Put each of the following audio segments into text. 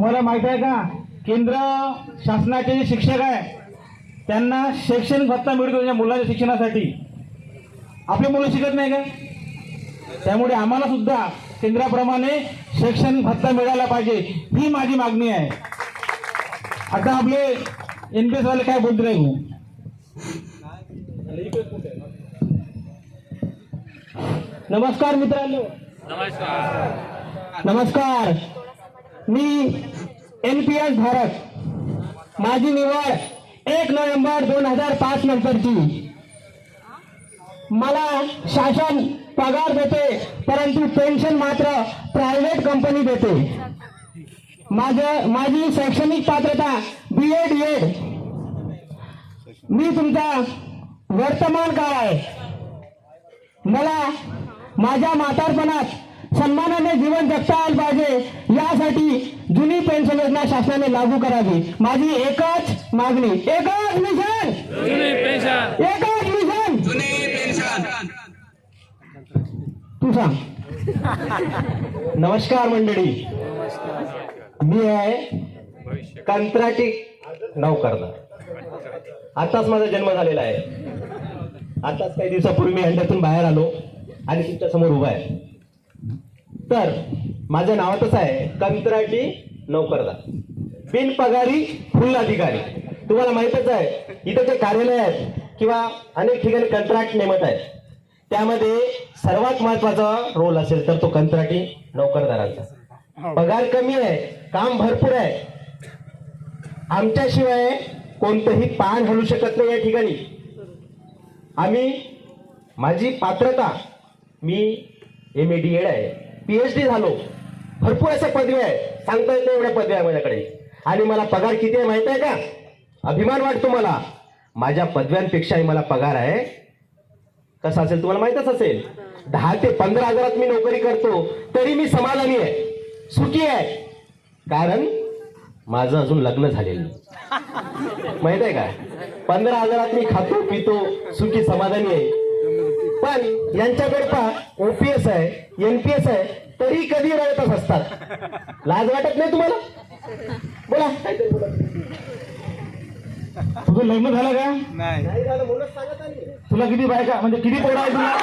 तुम्हाला माहीत आहे का? केंद्र शासनाचे जे शिक्षक आहे त्यांना शैक्षणिक भत्ता मिळतो त्यांच्या मुलाच्या शिक्षणासाठी. आपले मुलं शिकत नाही का? त्यामुळे आम्हाला सुद्धा केंद्राप्रमाणे शैक्षणिक भत्ता मिळाला पाहिजे ही माझी मागणी आहे. आता आपले एन पी एस वाले काय बोलते नाही भाऊ? नमस्कार मित्रांनो. नमस्कार. मी एन पी एस धारक. माझी निवड एक नोव्हेंबर दोन हजार पाच नंतरची. मला शासन पगार देते परंतु पेन्शन मात्र प्रायव्हेट कंपनी देते. माझं माझी शैक्षणिक पात्रता बी एड एड मी तुमचा वर्तमान काळ आहे? मला माझ्या म्हातारपणात सन्मानाने जीवन जगता आलं पाहिजे यासाठी जुनी पेन्शन योजना शासनाने लागू करावी. माझी एकच मागणी एकच मिशन! एकच मिशन! तू सांग. नमस्कार मंडळी. मी आहे कंत्राटी नौकरदार. आताच माझा जन्म झालेला आहे. आताच काही दिवसापूर्वी मी अंड्यातून बाहेर आलो आणि तुमच्यासमोर उभा आहे. तर माझं नावातच आहे. कंत्राटी नौकरदार. बिनपगारी फुल अधिकारी. तुम्हाला माहितच आहे इथं जे कार्यालय आहेत किंवा अनेक ठिकाणी कंत्राट नेमत आहेत त्यामध्ये सर्वात महत्त्वाचा रोल असेल तर तो कंत्राटी नोकरदारांचा. पगार कमी आहे काम भरपूर आहे. आमच्याशिवाय कोणतंही पान हलू शकत नाही या ठिकाणी. आम्ही माझी पात्रता मी एम ए डी एड आहे पीएच डी झालो. भरपूर अशा पदवी आहे सांगता येत नाही एवढ्या पदव्या आहे माझ्याकडे. आणि मला पगार किती आहे माहीत आहे का? अभिमान वाटतो मला. माझ्या पदव्यांपेक्षाही मला पगार आहे. कसा असेल तुम्हाला माहितच असेल? दहा ते पंधरा हजारात मी नोकरी करतो तरी मी समाधानी आहे. सुखी आहे. कारण माझं अजून लग्न झालेलं माहीत आहे का? पंधरा हजारात मी खातो पितो सुखी समाधानी आहे. पण यांच्याकडे पहा ओपीएस आहे एनपीएस आहे तरी कधी रडतच असतात. लाज वाटत नाही तुम्हाला? बोला. काहीतरी बोला. तुझं लग्न झालं का? नाही. नाही झालं म्हणूनच सांगत आहे. तुला किती बायका म्हणजे किती पोरं आहे तुला?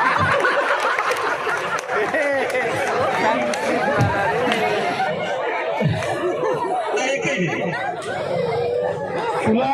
तुला